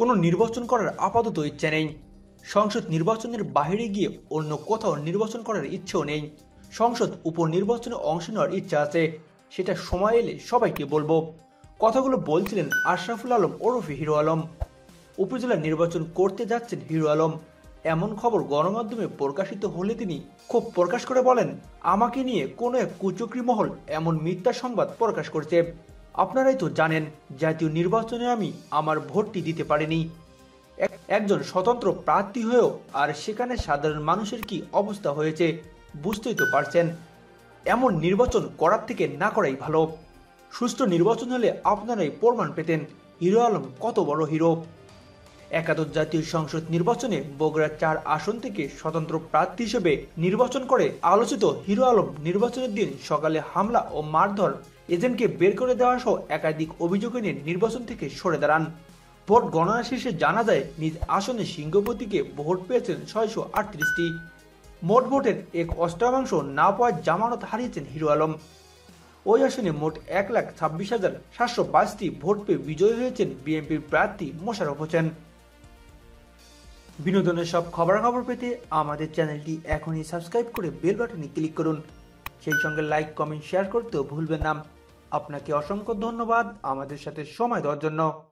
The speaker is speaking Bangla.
কোনো নির্বাচন করার আপাতত ইচ্ছে নেই। সংসদ নির্বাচনের বাইরে গিয়ে অন্য কোথাও নির্বাচন করার ইচ্ছেও নেই। সংসদ উপনির্বাচনে অংশ নেওয়ার ইচ্ছা আছে, সেটা সময় এলে সবাইকে বলব। কথাগুলো বলছিলেন আশরাফুল আলম ওরফে হিরো আলম। উপজেলা নির্বাচন করতে যাচ্ছেন হিরো আলম। এমন খবর গণমাধ্যমে প্রকাশিত হলে তিনি খুব প্রকাশ করে বলেন, আমাকে নিয়ে কোনো এক কুচক্রি মহল এমন মিথ্যা সংবাদ প্রকাশ করছে। আপনারাই তো জানেন, জাতীয় নির্বাচনে আমি আমার ভোটটি দিতে পারিনি। এক- একজন স্বতন্ত্র প্রার্থী হয়েও আর সেখানে সাধারণ মানুষের কি অবস্থা হয়েছে বুঝতেই তো পারছেন। এমন নির্বাচন করার থেকে না করাই ভালো। সুষ্ঠু নির্বাচন হলে আপনারাই প্রমাণ পেতেন। হিরো আলম কত বড় হিরো। একাদশ জাতীয় সংসদ নির্বাচনে বগুড়া চার আসন থেকে স্বতন্ত্র প্রার্থী হিসেবে নির্বাচন করে আলোচিত হিরো আলম নির্বাচনের দিন সকালে হামলা ও মারধর এজেন্টকে বের করে দেওয়া সহ একাধিক অভিযোগ এনে নির্বাচন থেকে সরে দাঁড়ান। ভোট গণনা শেষে জানা যায়, নিজ আসনে সিংহপতিকে ভোট পেয়েছেন ছয়শো আটত্রিশটি। মোট ভোটের এক অষ্টাংশ না পাওয়ার জামানত হারিয়েছেন হিরো আলম। ওই আসনে মোট এক লাখ ছাব্বিশ হাজার সাতশো বাইশটি ভোট পেয়ে বিজয়ী হয়েছেন বিএনপির প্রার্থী মোশারফ হোসেন। বিনোদনের সব খবরাখবর পেতে আমাদের চ্যানেলটি এখনই সাবস্ক্রাইব করে বেল বাটনে ক্লিক করুন। সেই সঙ্গে লাইক, কমেন্ট, শেয়ার করতেও ভুলবেন না। আপনাকে অসংখ্য ধন্যবাদ আমাদের সাথে সময় দেওয়ার জন্য।